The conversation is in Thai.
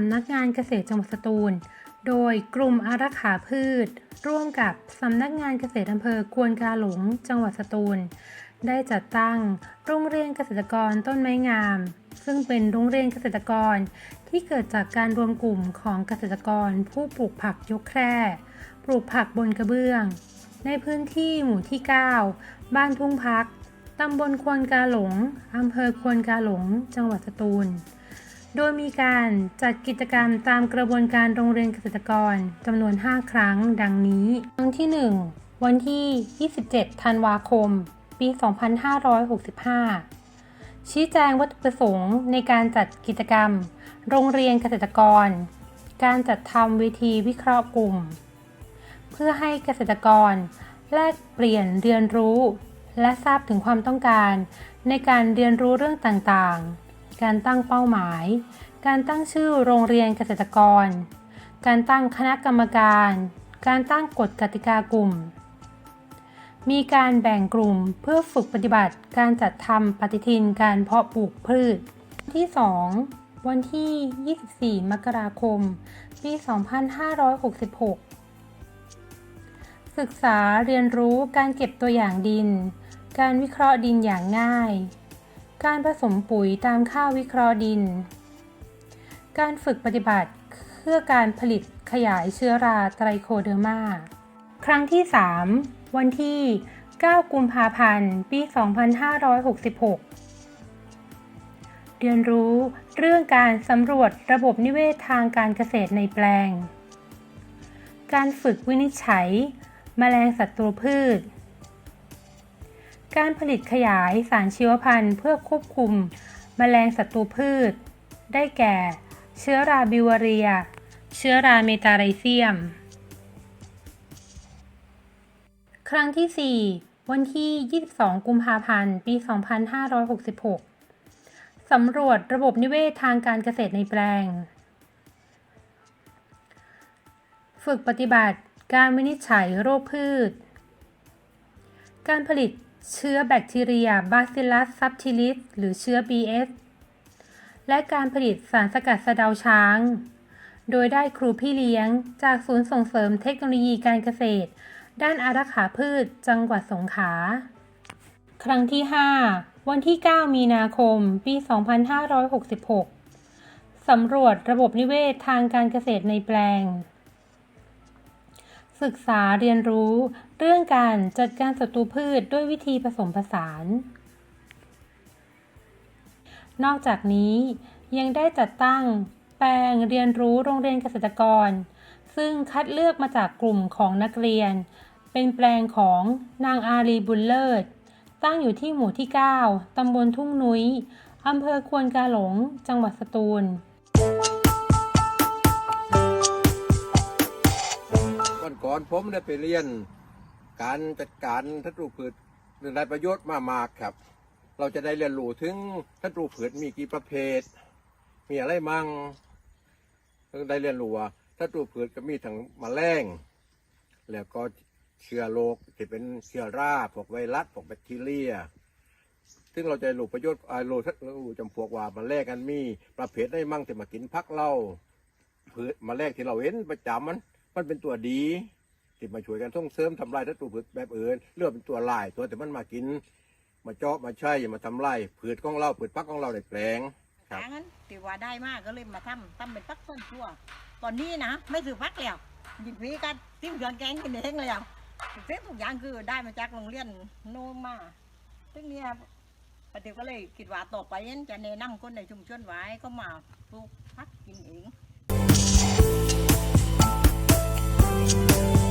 ำนักงานเกษตรจังหวัดสตูล โดยกลุ่มอารักขาพืช ร่วมกับสำนักงานเกษตรอำเภอควนกาหลงจังหวัดสตูล ได้จัดตั้งโรงเรียนเกษตรกรต้นไม้งาม ซึ่งเป็นโรงเรียนเกษตรกรที่เกิดจากการรวมกลุ่มของเกษตรกร ผู้ปลูกผักยกแคร่ ปลูกผักบนกระเบื้อง ในพื้นที่หมู่ที่ 9 บ้านทุ่งพักตำบลควนกาหลงอำเภอควนกาหลง จังหวัดสตูล โดยมีการจัดกิจกรรมตามกระบวนการโรงเรียนเกษตรกรจำนวน 5 ครั้ง ดังนี้ ครั้งที่ 1 วันที่ 27 ธันวาคม ปี 2565 ชี้แจงวัตถุประสงค์ในการจัดกิจกรรม โรงเรียนเกษตรกร การจัดทำเวทีวิเคราะห์กลุ่ม เพื่อให้เกษตรกร แลกเปลี่ยนเรียนรู้ และทราบถึงความต้องการ ในการเรียนรู้เรื่องต่างๆ การตั้งเป้าหมาย การตั้งชื่อโรงเรียนเกษตรกร การตั้งคณะกรรมการ การตั้งกฎกติกากลุ่ม มีการแบ่งกลุ่มเพื่อฝึกปฏิบัติการจัดทำปฏิทินการเพาะปลูกพืช ที่ 2 วันที่ 24 มกราคม ปี 2566 ศึกษาเรียนรู้การเก็บตัวอย่างดิน การวิเคราะห์ดินอย่างง่าย การผสมปุ๋ยตามค่าวิเคราะห์ดิน การฝึกปฏิบัติเพื่อการผลิตขยายเชื้อราไตรโคเดอร์มา ครั้งที่ 3 วันที่ 9 กุมภาพันธ์ ปี 2566 เรียนรู้เรื่องการสำรวจระบบนิเวศทางการเกษตรในแปลง การฝึกวินิจฉัย แมลงศัตรูพืช การผลิตขยายสารชีวพันธุ์เพื่อควบคุมแมลงศัตรูพืช ได้แก่ เชื้อราบิวเรีย เชื้อราเมตาไรเซียม ครั้งที่ 4 วันที่ 22 กุมภาพันธ์ ปี 2566 สำรวจระบบนิเวศทางการเกษตรในแปลง ฝึกปฏิบัติการวินิจฉัยโรคพืช การผลิต เชื้อแบคทีเรีย Bacillus subtilis หรือเชื้อ BS และการผลิตสารสกัดสะเดาช้าง โดยได้ครูพี่เลี้ยงจากศูนย์ส่งเสริมเทคโนโลยีการเกษตร ด้านอารักขาพืชจังหวัดสงขลา ครั้งที่ 5 วันที่ 9 มีนาคม ปี 2566 สำรวจระบบนิเวศทางการเกษตรในแปลง ศึกษาเรียนรู้ เรื่องการจัดการศัตรูพืชด้วยวิธีผสมผสาน นอกจากนี้ยังได้จัดตั้งแปลงเรียนรู้โรงเรียนเกษตรกร ซึ่งคัดเลือกมาจากกลุ่มของนักเรียน เป็นแปลงของนางอารีบุญเลิศ ตั้งอยู่ที่หมู่ที่ 9 ตำบลทุ่งนุ้ยอำเภอควนกาหลง จังหวัดสตูลก่ อนก่อนผมได้ไปเรียน การจัดการทัตรูพืชเรื่อได้ประโยชน์มามากครับ เราจะได้เรียนรู้ถึงทัตรูพืชมีกี่ประเภท มีอะไรมั่งได้เรียนรู้ว่าทัตรูพืชก็มีทั้งมแมลงแล้วก็เชื้อโรคที่เป็นเชื้อราพวกไวรัสพวกแบคทีเรีย ซึ่งเราจะรู้ประโยชน์อ่ารู้ทัรู้จำพวกว่ามแมลงกันมีประเภทได้มั่งที่มากินพักเราพืชแมลงที่เราเห็นประจำมัน มันเป็นตัวดีที่มาช่วยกันส่งเสริมทำลายทัตรูพืชแบบอื่นเลือกเป็นตัวลายตัวแต่มันมากิน มาเจาะมาใช่มาทำลายพืชของเราพืชพักของเราในแปลง ครับงนั้นถือว่าได้มากก็เลยมาทำทำเป็นปักต้นชั่ว ตอนนี้นะไม่ถือพักแล้วหยิบวีกันติ้มเครื่องแกงกินเองเลยอะเส้นทุกอย่างคือได้มาจากโรงเรียนโนมาซึ่งเนี่ยปฏิก็เลยคิดว่าต่อไปนั้นจะแนะนำคนในชุมชนไว้ก็มาปลูกพักกินเอง 嗯。